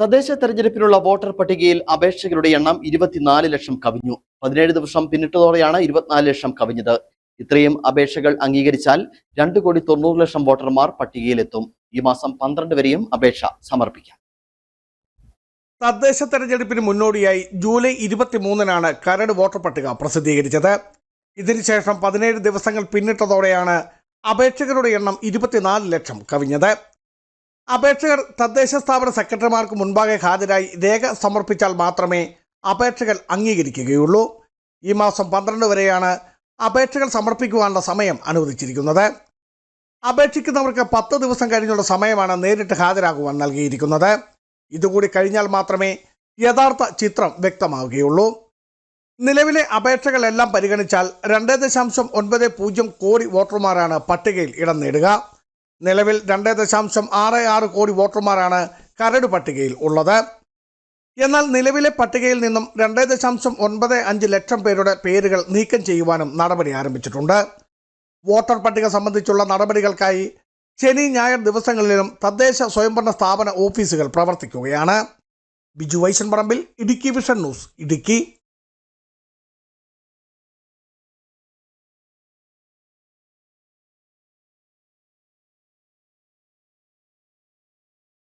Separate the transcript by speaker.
Speaker 1: തദ്ദേശ തെരഞ്ഞെടുപ്പിനുള്ള വോട്ടർ പട്ടികയിൽ അപേക്ഷകരുടെ എണ്ണം ഇരുപത്തിനാല് ലക്ഷം കവിഞ്ഞു. പതിനേഴ് ദിവസം പിന്നിട്ടതോടെയാണ് ഇരുപത്തിനാല് ലക്ഷം കവിഞ്ഞത്. ഇത്രയും അപേക്ഷകൾ അംഗീകരിച്ചാൽ രണ്ട് കോടി തൊണ്ണൂറ് ലക്ഷം വോട്ടർമാർ പട്ടികയിലെത്തും. ഈ മാസം പന്ത്രണ്ട് വരെയും അപേക്ഷ സമർപ്പിക്കാം.
Speaker 2: തദ്ദേശ തെരഞ്ഞെടുപ്പിന് മുന്നോടിയായി ജൂലൈ ഇരുപത്തിമൂന്നിനാണ് കരട് വോട്ടർ പട്ടിക പ്രസിദ്ധീകരിച്ചത്. ഇതിനുശേഷം പതിനേഴ് ദിവസങ്ങൾ പിന്നിട്ടതോടെയാണ് അപേക്ഷകരുടെ എണ്ണം ഇരുപത്തിനാല് ലക്ഷം കവിഞ്ഞത്. അപേക്ഷകർ തദ്ദേശ സ്ഥാപന സെക്രട്ടറിമാർക്ക് മുൻപാകെ ഹാജരായി രേഖ സമർപ്പിച്ചാൽ മാത്രമേ അപേക്ഷകൾ അംഗീകരിക്കുകയുള്ളൂ. ഈ മാസം പന്ത്രണ്ട് വരെയാണ് അപേക്ഷകൾ സമർപ്പിക്കുവാനുള്ള സമയം അനുവദിച്ചിരിക്കുന്നത്. അപേക്ഷിക്കുന്നവർക്ക് പത്ത് ദിവസം കഴിഞ്ഞുള്ള സമയമാണ് നേരിട്ട് ഹാജരാകുവാൻ നൽകിയിരിക്കുന്നത്. ഇതുകൂടി കഴിഞ്ഞാൽ മാത്രമേ യഥാർത്ഥ ചിത്രം വ്യക്തമാവുകയുള്ളൂ. നിലവിലെ അപേക്ഷകളെല്ലാം പരിഗണിച്ചാൽ രണ്ട് ദശാംശം ഒൻപത് പൂജ്യം കോടി വോട്ടർമാരാണ് പട്ടികയിൽ ഇടം നേടുക. നിലവിൽ രണ്ട് ദശാംശം ആറ് ആറ് കോടി വോട്ടർമാരാണ് കരട് പട്ടികയിൽ ഉള്ളത്. എന്നാൽ നിലവിലെ പട്ടികയിൽ നിന്നും രണ്ട് ദശാംശം ഒൻപത് അഞ്ച് ലക്ഷം പേരുടെ പേരുകൾ നീക്കം ചെയ്യുവാനും നടപടി ആരംഭിച്ചിട്ടുണ്ട്. വോട്ടർ പട്ടിക സംബന്ധിച്ചുള്ള നടപടികൾക്കായി ശനി ഞായർ ദിവസങ്ങളിലും തദ്ദേശ സ്വയംഭരണ സ്ഥാപന ഓഫീസുകൾ പ്രവർത്തിക്കുകയാണ്. Biju Vaishan Parambil Idukki vision news Idukki.